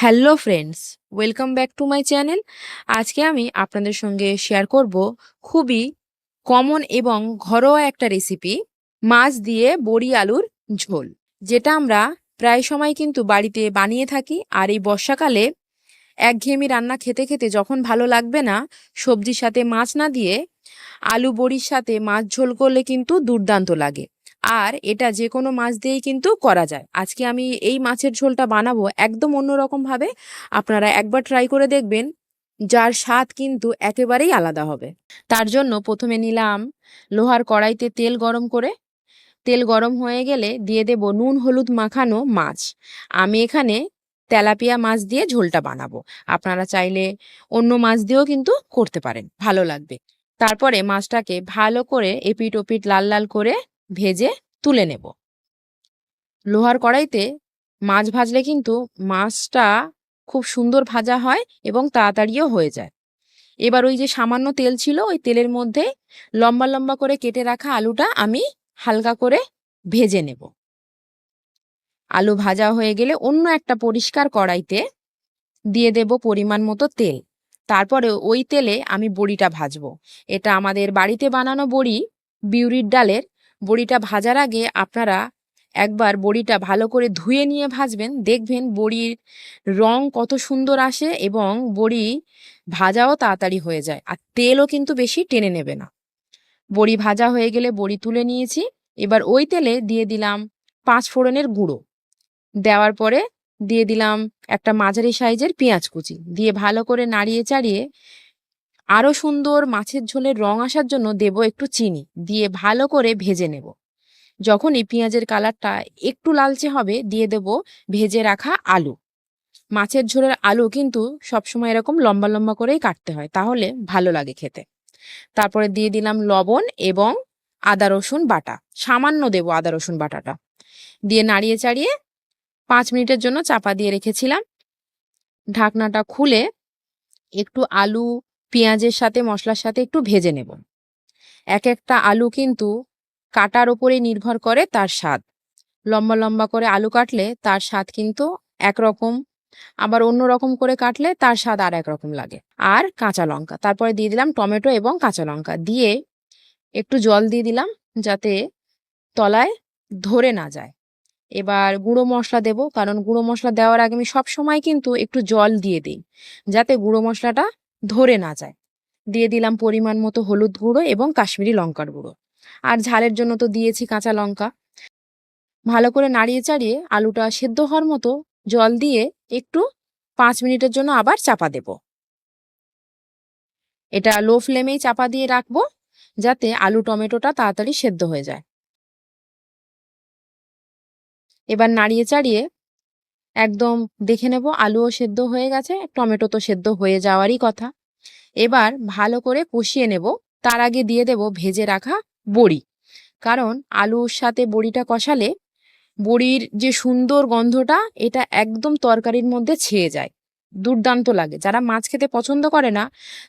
Hello friends, welcome back to my channel. আজকে আমি আপনাদের সঙ্গে শেয়ার করব খুবই কমন এবং ঘরোয়া একটা রেসিপি, মাছ দিয়ে বড়ি আলুর ঝোল, যেটা আমরা প্রায় সময় কিন্তু বাড়িতে বানিয়ে থাকি আর এই বর্ষাকালে একঘেয়েমি রান্না খেতে খেতে যখন ভালো লাগবে না, সবজির সাথে মাছ না দিয়ে আলু বড়ির সাথে মাছ ঝোল করলে কিন্তু দুর্দান্ত লাগে। আর এটা যে কোনো মাছ দিয়েই কিন্তু করা যায়। আজকে আমি এই মাছের ঝোলটা বানাবো একদম অন্যরকম ভাবে আপনারা একবার ট্রাই করে দেখবেন, যার স্বাদ কিন্তু একেবারেই আলাদা হবে। তার জন্য প্রথমে নিলাম লোহার কড়াইতে তেল গরম করে। তেল গরম হয়ে গেলে দিয়ে দেব নুন হলুদ মাখানো মাছ। আমি এখানে তেলাপিয়া মাছ দিয়ে ঝোলটা বানাবো। আপনারা চাইলে অন্য মাছ দিয়েও কিন্তু করতে পারেন, ভালো লাগবে। তারপরে মাছটাকে ভালো করে এপিট ওপিট লাল লাল করে ভেজে তুলে নেব। লোহার কড়াইতে মাছ ভাজলে কিন্তু মাছটা খুব সুন্দর ভাজা হয় এবং তাড়াতাড়িও হয়ে যায়। এবার ওই যে সামান্য তেল ছিল, ওই তেলের মধ্যে লম্বা লম্বা করে কেটে রাখা আলুটা আমি হালকা করে ভেজে নেব। আলু ভাজা হয়ে গেলে অন্য একটা পরিষ্কার কড়াইতে দিয়ে দেব পরিমাণ মতো তেল। তারপরে ওই তেলে আমি বড়িটা ভাজবো। এটা আমাদের বাড়িতে বানানো বড়ি, বিউরির ডালের বড়িটা ভাজার আগে আপনারা একবার বড়িটা ভালো করে ধুয়ে নিয়ে ভাজবেন। দেখবেন বড়ির রং কত সুন্দর আসে এবং বড়ি ভাজাও তাড়াতাড়ি হয়ে যায় আর তেলও কিন্তু বেশি টেনে নেবে না। বড়ি ভাজা হয়ে গেলে বড়ি তুলে নিয়েছি। এবার ওই তেলে দিয়ে দিলাম পাঁচ ফোড়নের গুঁড়ো। দেওয়ার পরে দিয়ে দিলাম একটা মাঝারি সাইজের পেঁয়াজ কুচি। দিয়ে ভালো করে নাড়িয়ে চাড়িয়ে আরও সুন্দর মাছের ঝোলের রং আসার জন্য দেব একটু চিনি, দিয়ে ভালো করে ভেজে নেব। যখনই পেঁয়াজের কালারটা একটু লালচে হবে, দিয়ে দেব ভেজে রাখা আলু। মাছের ঝোলের আলু কিন্তু সবসময় এরকম লম্বা লম্বা করেই কাটতে হয়, তাহলে ভালো লাগে খেতে। তারপরে দিয়ে দিলাম লবণ এবং আদা, রসুন বাটা, সামান্য দেব আদা, রসুন বাটাটা। দিয়ে নাড়িয়ে চাড়িয়ে পাঁচ মিনিটের জন্য চাপা দিয়ে রেখেছিলাম। ঢাকনাটা খুলে একটু আলু পেঁয়াজের সাথে, মশলার সাথে একটু ভেজে নেব। এক একটা আলু কিন্তু কাটার ওপরে নির্ভর করে তার স্বাদ। লম্বা লম্বা করে আলু কাটলে তার স্বাদ কিন্তু একরকম। আবার অন্য রকম করে কাটলে তার স্বাদ আর একরকম লাগে। আর কাঁচা লঙ্কা। তারপরে দিয়ে দিলাম টমেটো এবং কাঁচা লঙ্কা। দিয়ে একটু জল দিয়ে দিলাম যাতে তলায় ধরে না যায়। এবার গুঁড়ো মশলা দেব। কারণ গুঁড়ো মশলা দেওয়ার আগে আমি সব সময় কিন্তু একটু জল দিয়ে দিই। যাতে গুঁড়ো মশলাটা ধরে না যায়। দিয়ে দিলাম পরিমাণ মতো হলুদ গুঁড়ো এবং কাশ্মীরি লঙ্কার গুঁড়ো। আর ঝালের জন্য তো দিয়েছি কাঁচা লঙ্কা। ভালো করে নাড়িয়ে চাড়িয়ে আলুটা সেদ্ধ হওয়ার মতো জল দিয়ে একটু পাঁচ মিনিটের জন্য আবার চাপা দেব। এটা লো ফ্লেমেই চাপা দিয়ে রাখব যাতে আলু টমেটোটা তাড়াতাড়ি সেদ্ধ হয়ে যায়। এবার নাড়িয়ে চাড়িয়ে একদম দেখে নেব, আলুও সেদ্ধ হয়ে গেছে, টমেটো তো সেদ্ধ হয়ে যাওয়ারই কথা। এবার ভালো করে কষিয়ে নেব, তার আগে দিয়ে দেব ভেজে রাখা বড়ি। কারণ আলুর সাথে বড়িটা কষালে বড়ির যে সুন্দর গন্ধটা, এটা একদম তরকারির মধ্যে ছেয়ে যায়। দুর্দান্ত লাগে। যারা মাছ খেতে পছন্দ করে না,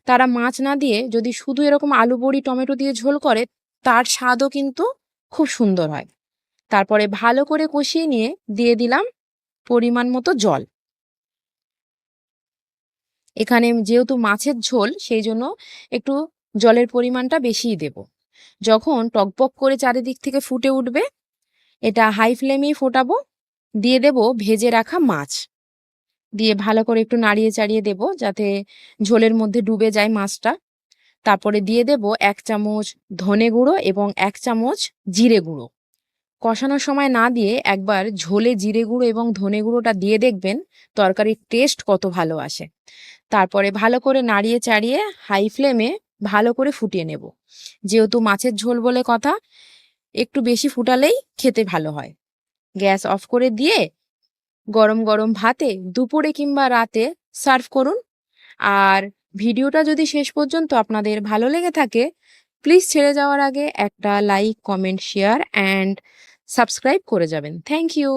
তারা মাছ না দিয়ে যদি শুধু এরকম আলু, বড়ি, টমেটো দিয়ে ঝোল করে, তার স্বাদও কিন্তু খুব সুন্দর হয়। তারপরে ভালো করে কষিয়ে নিয়ে দিয়ে দিলাম পরিমাণ মতো জল। এখানে যেহেতু মাছের ঝোল, সেই জন্য একটু জলের পরিমাণটা বেশিই দেব। যখন টকবক করে চারিদিক থেকে ফুটে উঠবে, এটা হাই ফ্লেমেই ফোটাবো, দিয়ে দেব ভেজে রাখা মাছ। দিয়ে ভালো করে একটু নাড়িয়ে চাড়িয়ে দেব যাতে ঝোলের মধ্যে ডুবে যায় মাছটা। তারপরে দিয়ে দেব এক চামচ ধনে গুঁড়ো এবং এক চামচ জিরে গুঁড়ো। কষানোর সময় না দিয়ে একবার ঝোলে জিরে গুঁড়ো এবং ধনে গুঁড়োটা দিয়ে দেখবেন তরকারির টেস্ট কত ভালো আসে। তারপরে ভালো করে নাড়িয়ে চাড়িয়ে হাই ফ্লেমে ভালো করে ফুটিয়ে নেব। যেহেতু মাছের ঝোল বলে কথা, একটু বেশি ফুটালেই খেতে ভালো হয়। গ্যাস অফ করে দিয়ে গরম গরম ভাতে দুপুরে কিংবা রাতে সার্ভ করুন। আর ভিডিওটা যদি শেষ পর্যন্ত আপনাদের ভালো লেগে থাকে প্লিজ ছেড়ে যাওয়ার আগে একটা like comment share and subscribe করে যাবেন। Thank you.